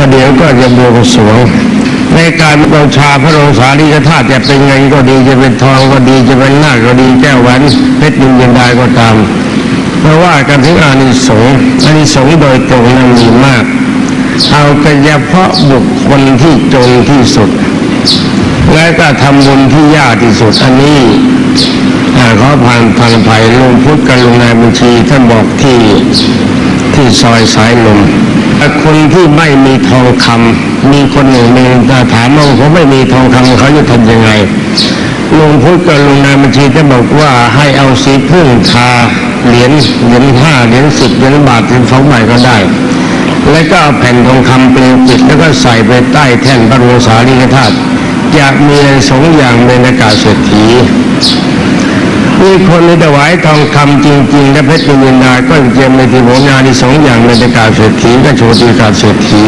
ประเดี๋ยวก็จะบวงสรวงในการบูชาพระโลสาลีกธาตุจะเป็นเงินก็ดีจะเป็นทองก็ดีจะเป็นนาคก็ดีแก้วแหวนเพชรนินยินดาก็ตามเพราะว่ากันถึงอานิสงส์อานิสงส์โดยตรงนั้นมีมาก เอาแต่เฉพาะบุคคลที่จนที่สุด และก็ทำบุญที่ยากที่สุดอันนี้เขาผ่านผ่านไผ่ลงพุทธกันลงในบัญชีท่านบอกที่ ที่ซอยสายลมแต่คนที่ไม่มีทองคำมีคนหนึ่งมีถามว่าเขาไม่มีทองคำเขาจะทำยังไงลุงพุทธกันลงนายบัญชีท่านบอกว่าให้เอาสีพึ่งทาเหรียญเหรียญห้าเหรียญสิบเหรียญบาทถึงสองใบก็ได้ แล้วก็เอาแผ่นทองคำเปลวปิดแล้วก็ใส่ไปใต้แท่นพระบรสารีกธาตุอยากมีสองอย่างในอากาศเศรษฐี มีคนในถวายทองคำจริงๆและเพชรนินดาก็เจมในที่ผมงานที่สองอย่างในอากาเศรษฐีก็โชติกาเศรษฐี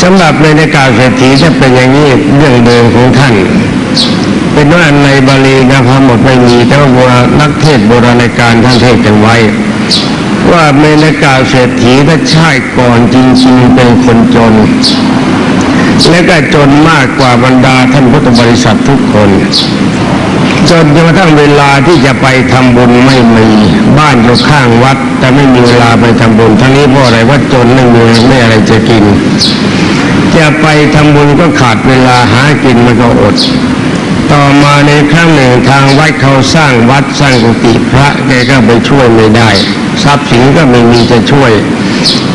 สำหรับในากาเศรษฐีจะเป็นอย่างนี้เรื่องเดิมของท่าน เป็นว่าในบาลีนะพระหมดไม่มีแต่ว่าโบราณนักเทศโบราณการท่านเทศกันไว้ ว่าเมนากาเศรษฐีถ้าชาติก่อนจริงๆเป็นคนจนและก็จนมากกว่าบรรดาท่านพุทธบริษัททุกคน จนจนกระทั่งเวลาที่จะไปทำบุญไม่มีบ้านอยู่ข้างวัด แต่ไม่มีเวลาไปทำบุญทั้งนี้เพราะอะไรว่าจนไม่มีไม่อะไรจะกิน จะไปทำบุญก็ขาดเวลาหากินมันก็อด ต่อมาในครั้งหนึ่งทางวัดเขาสร้างวัดสร้างกุฏิพระแกก็ไปช่วยไม่ได้ ทรัพย์สินก็ไม่มีจะช่วย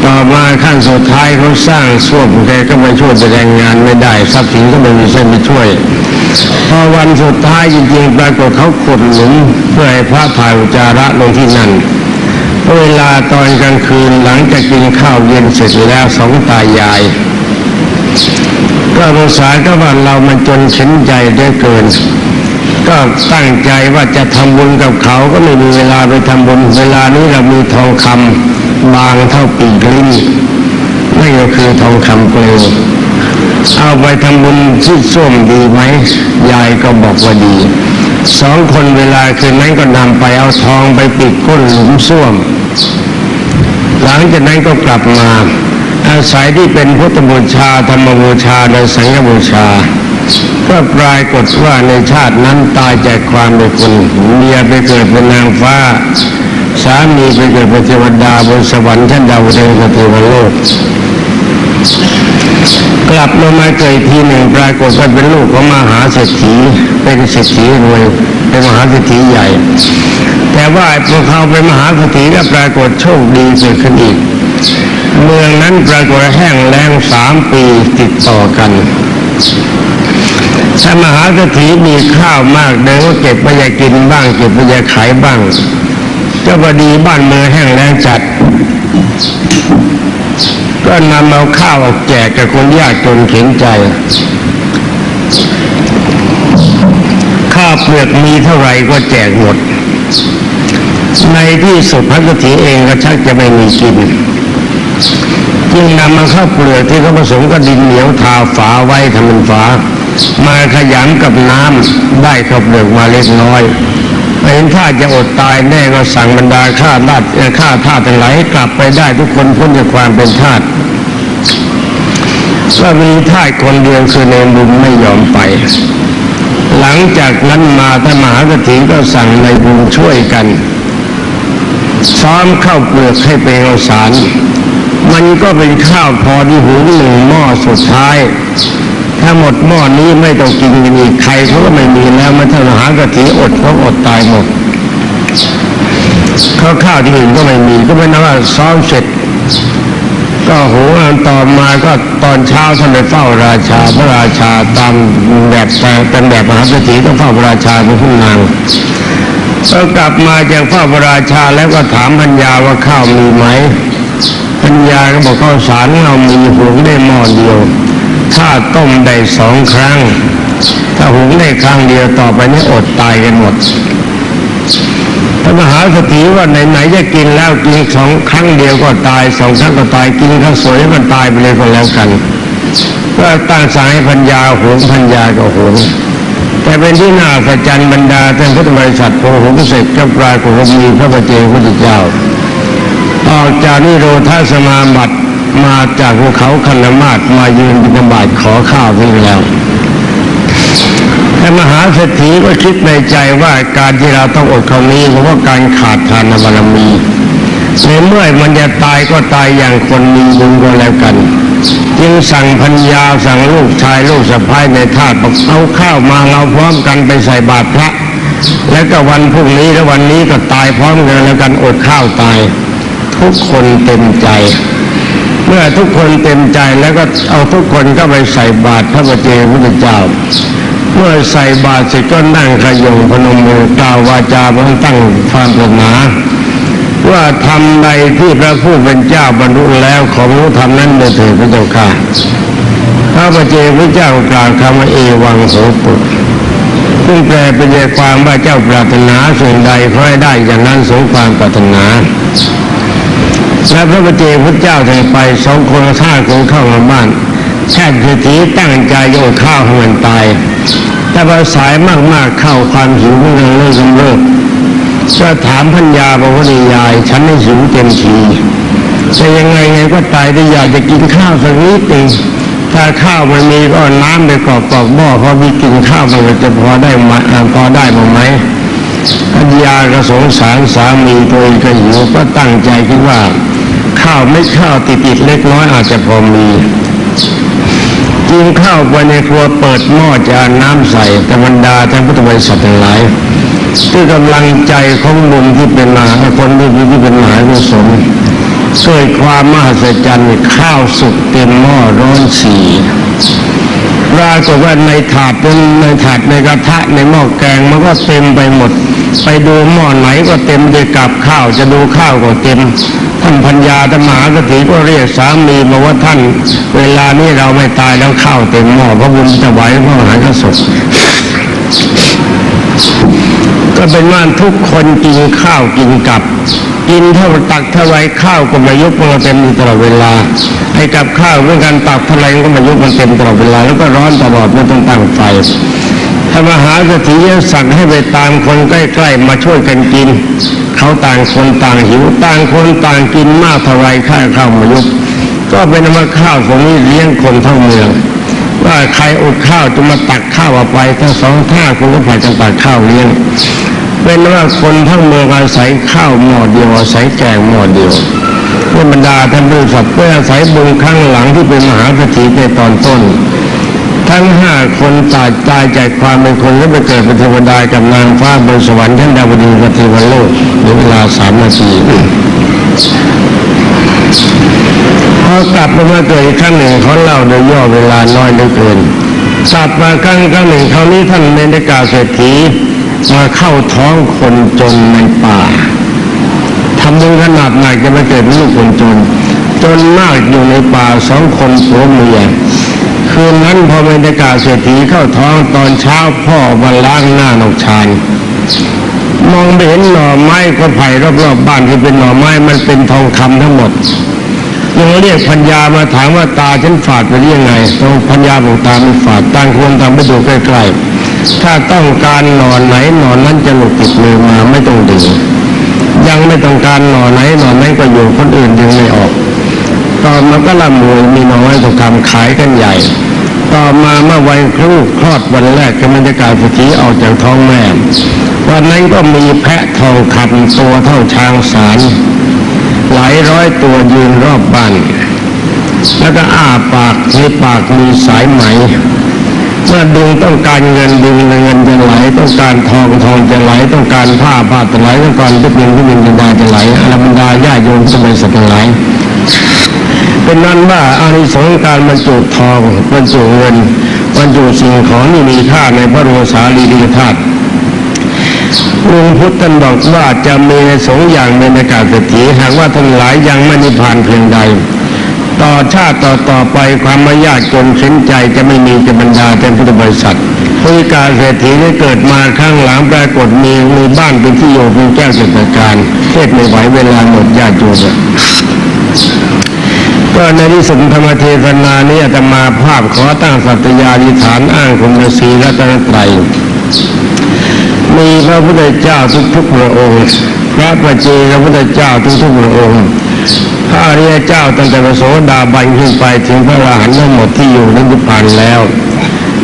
ต่อมาขั้นสุดท้ายเขาสร้างส้วมแกก็ไปช่วยแสดงงานไม่ได้ ทรัพย์สินก็ไม่มีเส้นไปช่วยพอวันสุดท้ายจริงๆปรากฏเขาขุดหลุมเพื่อให้พระถ่ายอุจจาระลงที่นั่นเวลาตอนกลางคืนหลังจากกินข้าวเย็นเสร็จแล้วสองตายาย ก็สงสารก็ว่าเรามันจนเข็นใจได้เกิน ก็ตั้งใจว่าจะทำบุญกับเขาก็ไม่มีเวลาไปทำบุญเวลานี้เรามีทองคำบางเท่าปีกลิ้นนั่นก็คือทองคำเปลวเอาไปทำบุญที่ส้วมดีไหมยายก็บอกว่าดี สองคนเวลาคืนนั้นก็นำไปเอาทองไปปิดก้นหลุมส้วม หลังจากนั้นก็กลับมา อาศัยที่เป็นพุทธบูชาธรรมบูชาและสังฆบูชา ก็ปรากฏว่าในชาตินั้นตายจากความเป็นคนเมียไปเกิดเป็นนางฟ้า สามีไปเกิดเป็นเทวดาบนสวรรค์ชั้นดาวเทวเทวโลกกลับลงมาเกิดอีกทีหนึ่งปรากฏว่าเป็นลูกของมหาเศรษฐีเป็นเศรษฐีรวยเป็นมหาเศรษฐีใหญ่ แต่ว่าพวกเขาเป็นมหาเศรษฐีก็ปรากฏโชคดีเกิดขึ้นอีก เมืองนั้นปรากฏแห้งแล้งสามปีติดต่อกันถ้ามหาเศรษฐีมีข้าวมากเดินก็เก็บไปอยากกินบ้าง เก็บไปอยากขายบ้างก็พอดีบ้านเมืองแห้งแล้งจัด ก็นำเอาข้าวออกแจกกับคนยากจนเข็นใจ ข้าวเปลือกมีเท่าไหร่ก็แจกหมด ในที่สุดพระเศรษฐีเองก็ชักจะไม่มีกิน จึงนำมาข้าวเปลือกที่เขาผสมกับดินเหนียวทาฝาไว้ทำเป็นฝา มาขยำกับน้ำได้ข้าวเปลือกมาเล็กน้อยเห็นท่าจะอดตายแน่ก็สั่งบรรดาข้าราชข้าทาสทั้งหลายให้กลับไปได้ทุกคนพ้นจากความเป็นทาสก็มีทาสคนเดียวคือเนบุญไม่ยอมไป หลังจากนั้นมาท่านมหาเศรษฐีก็สั่งในบุญช่วยกันซ้อมเข้าเปลือกให้เป็นข้าวสาร มันก็เป็นข้าวพอที่หุงหนึ่งหม้อสุดท้าย ถ้าหมดหม้อนี้ไม่ต้องกินอีกใครเขาก็ไม่มีแล้วมันถ้าหากะทิอดเขาอดตายหมดข้าวข้าวที่อื่นก็ไม่มีก็เป็นว่าซ้อมเสร็จ ก็โหอันต่อมาก็ตอนเช้าท่านไปเฝ้าราชาพระราชาตามแบบเป็นแบบมหาเศรษฐีต้องเฝ้าพระราชาเป็นผู้นางก็กลับมาจากเฝ้าพระราชาแล้วก็ถามพัญญาว่าข้าวมีไหม ญญาก็บอกข้าวสารเรามีหุงได้หม้อเดียวถ้าต้มได้สองครั้ง ถ้าหุงได้ครั้งเดียวต่อไปนี้อดตายกันหมดพระมหาเศรษฐีว่าไหนๆจะกินแล้วกินสองครั้งเดียวก็ตายสองครั้งก็ตายกินข้าวสวยก็ตายไปเลยก็แล้วกันก็ตั้งสายพัญญาหวงพัญญาก็หวงแต่เป็นที่น่าสัจจันบรรดาท่านพุทธบริษัทโพหงเสร็จก็ปรากฏมีพระประเจงพุทธเจ้า ออกจากนิโรธาสมาบัติมาจากภูเขาคันธมาศมายืนบิณฑบาตขอข้าวนี่แล้วแต่มหาเศรษฐีก็คิดในใจว่าการที่เราต้องอดคำนี้เพราะว่าการขาดทานบารมีในเมื่อมันจะตายก็ตายอย่างคนมีบุญก็แล้วกัน จึงสั่งพัญญาสั่งลูกชายลูกสะพ้ายในทาสบอกเอาข้าวมาเราพร้อมกันไปใส่บาตรพระ แล้วก็วันพรุ่งนี้และวันนี้ก็ตายพร้อมกันแล้วกันอดข้าวตาย ทุกคนเต็มใจ เมื่อทุกคนเต็มใจแล้วก็เอาทุกคนก็ไปใส่บาตรพระบเจพุทธเจ้า เมื่อใส่บาตรเสร็จก็นั่งขยงพนมมือกล่าววาจาเพื่อตั้งความปรารถนาว่าทำใดที่พระผู้เป็นเจ้าบรรลุแล้วของรู้ทำนั้นโดยเถิดพระเจ้าค่ะพระบเจพระเจ้ากล่าวคำว่าเอวังโสตุซึ่งแปลเป็นใจความว่าเจ้าปรารถนาสิ่งใดขอให้ได้อย่างนั้นสมความปรารถนา และพระบเจพระเจ้าถึงไปสองคนฆ่าคนเข้ามาบ้านแช่เศรษฐีตั้งใจโยนข้าวให้มันตาย แต่พอสายมากๆเข้าความหิวมันเริ่มเริ่มก็ถามพัญญาบอกว่านี่ยาย ฉันไม่หิวเต็มทีแต่ยังไงไงก็ตายได้อยากจะกินข้าวสักนิดหนึ่งถ้าข้าวมันมีก็น้ำไปกรอกกรอกหม้อพอมีกินข้าวมันจะพอได้มาพอได้บ้างไหมปัญญาก็สงสารสามีตัวเองก็หิวก็ตั้งใจคิดว่า ข้าวไม่ข้าวติดติดเล็กน้อยอาจจะพอมีกินข้าวไปในครัวเปิดหม้อจาน้ำใส่แต่บรรดาท่านพุทธบริษัททั้งหลายด้วยกำลังใจของบุญที่เป็นมหาคนที่ที่เป็นมหากุสมช่วยความมหัศจรรย์ข้าวสุกเต็มหม้อร้อนสี ปรากฏว่าในถาดเป็นในถาดในกระทะในหม้อแกงมันก็เต็มไปหมด ไปดูหม้อไหนก็เต็มด้วยกับข้าวจะดูข้าวก็เต็มท่านพัญญาธรรมหาสถิก็เรียกสามีมาว่าท่าน เวลานี้เราไม่ตายแล้วข้าวเต็มหม้อพระบุญจะไหวพระหากษัตริย์ก็เป็นว่าทุกคนกินข้าวกินกับ กินเท่าตักเท่าไรข้าวก็มายุบมันเต็มอยู่ตลอดเวลาไอ้กับข้าวเมื่อการตักเท่าไรก็มายุบมันเต็มตลอดเวลา แล้วก็ร้อนตลอดไม่ต้องตั้งไฟถ้ามหาเศรษฐีสั่งให้ไปตามคนใกล้ๆมาช่วยกันกิน เขาต่างคนต่างหิวต่างคนต่างกินมากเท่าไรข้าวข้าวมายุบก็เป็นว่าข้าวของนี้เลี้ยงคนทั้งเมืองว่าใครอดข้าวจะมาตักข้าวเอาไปทั้งสองท่าคุณก็ผ่านกันตักข้าวเลี้ยง เป็นว่าคนทั้งเมืองอาศัยข้าวหม้อเดียวอาศัยแกงหม้อเดียวเพื่อบรรดาท่านบริษัทเพื่ออาศัยบุญข้างหลังที่เป็นมหาเศรษฐีในตอนต้น ทั้งห้าคนตายตายจากความเป็นคนแล้วไปเกิดเป็นเทวดากับนางฟ้าบนสวรรค์ชั้นดาวดึงส์กับเทวโลกในเวลาสามนาทีพอกลับมาเกิดอีกครั้งหนึ่งเขาเล่าโดยย่อเวลาน้อยเหลือเกินสัตว์มาครั้งครั้งหนึ่งคราวนี้ท่านเมนกาเศรษฐี มาเข้าท้องคนจนในป่าทำบุญขนาดไหนจะมาเกิดลูกคนจน จนมากอยู่ในป่าสองคนผัวเมียคืนนั้นพอเนรกาเศรษฐีเข้าท้องตอนเช้าพ่อมาล้างหน้านกชานมองไม่เห็นหน่อไม้ก็ไผ่รอบๆบบ้านที่เป็นหน่อไม้มันเป็นทองคำทั้งหมดยังเรียกพัญญามาถามว่าตาฉันฝาดไปหรือยังไงต้องพัญญาบอกตาไม่ฝาดต่างควรทำไปดูใกล้ๆ ถ้าต้องการหนอนไหนหนอนนั้นจะหลุดติดมือมาไม่ต้องดึง ยังไม่ต้องการหนอนไหนหนอนนั้นก็อยู่คนอื่นดึงไม่ออก ต่อมาก็ละมวยมีน้อยทองคำขายกันใหญ่ ต่อมาเมื่อวันครูคลอดวันแรกก็บรรยากาศสถีออกจากท้องแม่วันนั้นก็มีแพะทองคำตัวเท่าช้างสารหลายร้อยตัวยืนรอบบ้านแล้วก็อ้าปากในปากมีสายไหม เมื่อดึงต้องการเงินดึงเงินจะไหลต้องการทองทองจะไหลต้องการผ้าผ้าจะไหลต้องการทุกเงินทุกเงินจะได้จะไหลอรบรรดาญาโยมสมัยสัตว์ไหลเป็นนั้นว่าอานิสงส์การบรรจุทองบรรจุเงินบรรจุสิ่งของที่มีค่าในพระโรสาลีริกธาตุลุงพุทธท่านบอกว่าจะมีสงอย่างในอากาศเศรษฐีหากว่าทั้งหลายยังไม่นิพพานเพียงใด ต่อชาติต่อต่อไปความไม่ยากจนเข็นใจจะไม่มีจะบรรดาเป็นพุทธบริษัทผู้พิการเศรษฐีได้เกิดมาข้างหลังปรากฏมีมีบ้านเป็นที่อยู่เป็นแก้วเกิดการเทศไม่ไหวเวลาหมดญาติโยมก็ในที่สุดธรรมเทศนานี้อาตมาภาพขอตั้งสัตยาธิฐานอ้างคุณศรีรัตนตรัยมีพระพุทธเจ้าทุกๆพระองค์พระประเจกพระพุทธเจ้าทุกๆพระองค์ พระอริยเจ้าตั้งแต่พระโสดาบันขึ้นไปถึงพระอรหันต์ทั้งหมดที่อยู่ในนิพพานแล้ว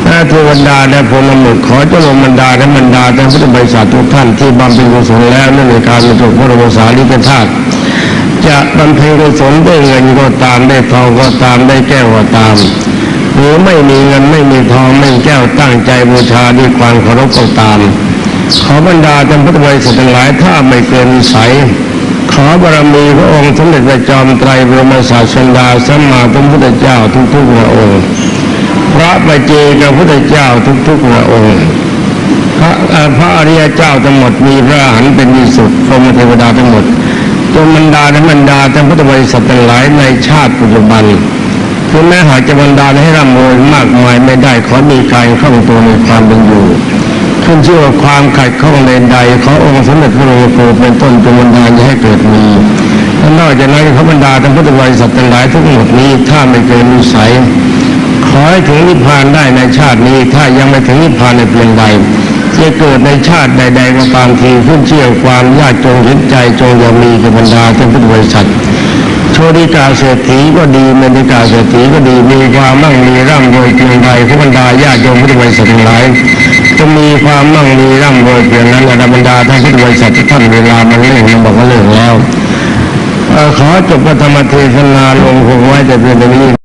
พระเทวดาและพลหมุดขอเจริญบรรดาและบรรดาแต่พุทธบริษัททุกท่านที่บำเพ็ญกุศลแล้วนั่นในการบรรจุพระบรมสารีริกธาตุจะบำเพ็ญกุศลได้เงินก็ตามได้ทองก็ตามได้แก้วก็ตาม หรือไม่มีเงินไม่มีทองไม่มีแก้วตั้งใจบูชาด้วยความเคารพก็ตาม ขอบรรดาท่านพุทธบริษัทหลายถ้าไม่เกินวิสัย ขอบารมีพระองค์สมเด็จพระจอมไตรบรมศาสดาสัมมาสัมพุทธเจ้าทุกๆพระองค์ พระปัจเจกพุทธเจ้าทุกๆพระองค์ พระเอ่อพระอริยเจ้าทั้งหมดมีพระอรหันต์เป็นที่สุดพรหมเทวดาทั้งหมดจงบรรดาและบรรดาท่านพุทธบริษัทหลายในชาติปัจจุบันคือแม้หากจะบรรดาให้ร่ำรวยมากมายไม่ได้ขอมีการคล่องตัวในความเป็นอยู่ ขึ้นชื่อว่าความขัดข้องใดๆขอองค์สมเด็จพระโลโกเป็นต้นจงบันดาลให้เกิดมีและนอกจากนั้นขอบรรดาท่านพุทธบริษัททั้งหลายทั้งหมดนี้ถ้าไม่เกินวิสัยขอให้ถึงนิพพานได้ในชาตินี้ ถ้ายังไม่ถึงนิพพานในเพียงใดจะเกิดในชาติใด ๆ ก็ตามทีขึ้นเชื่อความยากจงเห็นใจจงอย่ามีกับบรรดาท่านพุทธบริษัท โชติกาเศรษฐีก็ดีเมริกาเศรษฐีก็ดีมีความมั่งมีร่ำรวยเพียงใดผู้บรรดาญาติโยมพุทธบริษัททั้งหลายจะมีความมั่งมีร่ำรวยเพียงนั้นและบรรดาท่านพุทธบริษัททุกท่านเวลามันเรื่องมันบอกว่าเรื่องแล้วขอจบพระธรรมเทศนาลงคงไว้แต่เพียงเท่านี้